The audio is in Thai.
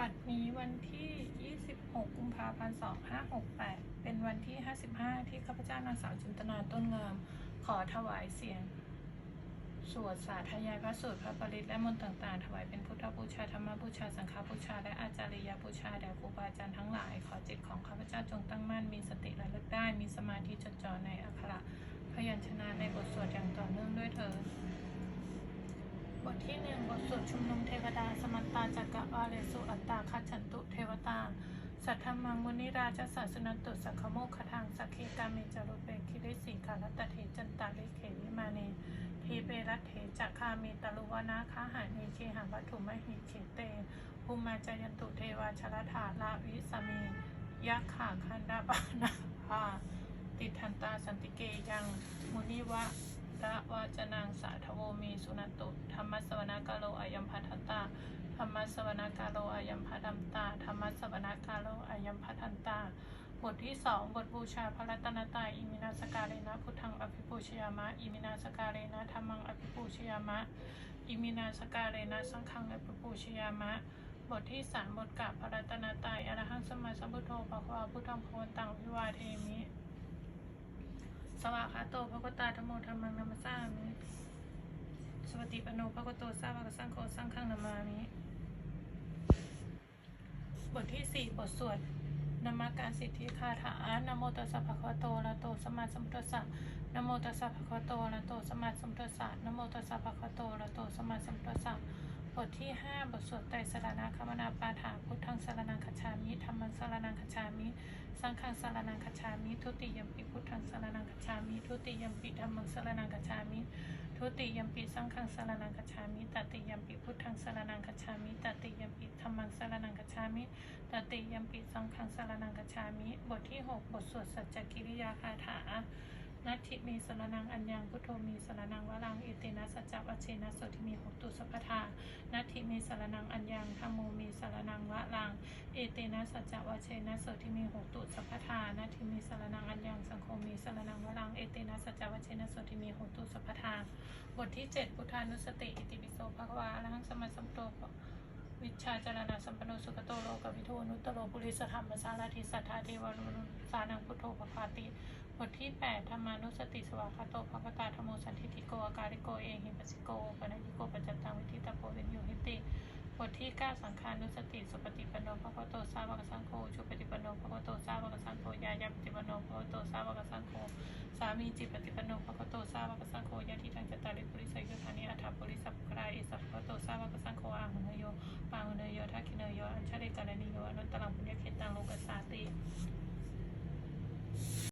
บัดนี้วันที่ 26 กุมภาพันธ์ 2568 เป็นวันที่ 55 ที่ข้าพเจ้านางสาวจินตนาต้นงาม ขอถวายเสียง สวดสาธยายพระสูตรพระปริตและมนต์ต่างๆ ถวายเป็นพุทธบูชาธรรมบูชา สังฆบูชา และอาจาริยบูชาแด่ครูบาอาจารย์ทั้งหลาย ขอจิตของข้าพเจ้าจงตั้งมั่น มีสติระลึกได้ มีสมาธิจดจ่อในอักขระพยัญชนะในบทสวดอย่างต่อเนื่องด้วยเถิด สวดชุมนุมเทวดา สมันตาจักกะวาเลสุอัตตาคัจฉันตุเทวตา สัทธมังมุนิราชสัสสนันตุสักขโมคทางสักเคกาเมจารุเปคิริสีกาลตเทจันตาลิเขวิมาเนทีเปรัตเถจักคาเมตลุวนาคาหาเนเคหาวัตถุมหิเขเตภูมาจายันตุเทวาชลธาลาวิสเมยักขาคันดาบานาภาติทันตาสันติเกยังมุนิวะระวาจนังสาธโวมีสุนันตุธรรมสวนาก มสวนากาโลอายัมพัดัมตาธรรมสวนากาโลอายัมพัทันตา บทที่สองบทบูชาพระรัตนตรัยอิมินาสการเรนะพุทธังอภิปูชยามะ อิมินาสการเรนะธรรมังอภิปูชยามะ อิมินาสการเรนะสังฆังอภิปูชยามะบทที่สามบทกราบพระรัตนตรัยอรหังสมาสัมพุทโธภควาพุทธังโพนตังวิวาเทมิ สวากขาโตพระกตาธรรมโมธรรมังนัมสสามิ สวัสดิปโนพระกโตสาวกสังโฆสังฆังนามามิ บทที่สี่บทสวดนมัสการสิทธิคาถานโมตัสสะภะคะวะโตระโตสมาสัมพุทธัสสะนโมตัสสะภะคะวะโตระโตสมาสัมพุทธัสสะนโมตัสสะภะคะวะโตระโตสมาสัมพุทธัสสะบทที่ห้าบทสวดไตรสรณคมนาปาฐาพุทธังสรนังคัจฉามิธรรมังสรนังคัจฉามิ สังฆังสารนังคัจฉามิ ทุติยมปิพุทธังสารนังคัจฉามิ ทุติยมปิธรรมังสารนังคัจฉามิ ทุติยมปิสังฆังสารนังคัจฉามิตติยมปิพุทธังสารนังคัจฉามิ มังสารนังคัจฉามิตติยมปิสังฆังสารนังคัจฉามิ บทที่หกบทสวดสัจจกิริยาคาถานัตถิมีสรนังอัญญังพุทโธมีสรนังวรังอิตินะสัจจวัชเชนะโสทิมีหกตุสัพพทานัตถิมีสารนังอัญญังธรรมโมมีสารนังวะลังเอเตนะสัจจวะเชนะโสทิมีหกตุสัพพทานัตถิมีสารนังอัญญังสังโฆมีสารนังวะลังเอเตนะสัจจวะเชนะโสทิมีหกตุสัพพทาบทที่เจ็ดพุทธานุสติอิติปิโสภะควาอะระหังสมมาสัมโธ วิชาจารณะสัมปันโนสุขโตโลกวิทูนุตโรปุริสธรรมสารทิสัทธาเทวานุสานังพุทโธภควาติบทที่ 8 ธรรมานุสติสวากขาโตภควตาธโมสันทิติโกอาการิโกเอหิปัสสิโกปนัญญิโกปัจจตังวิทิตาโพวินโยหิติบทที่ 9 สังขานุสติสุปฏิปันโนภควโตสาวกสังโฆชุปฏิปันโนภควโตสาวกสังโฆยายาปฏิปันโนภควโตสาวกสังโฆสามีจิตปฏิปันโนภควโตสาวกสังโฆยะทิทังจตาริปุริสยุทธานิอัฏฐปุริสัพพะราเอสัพ no no you're talking no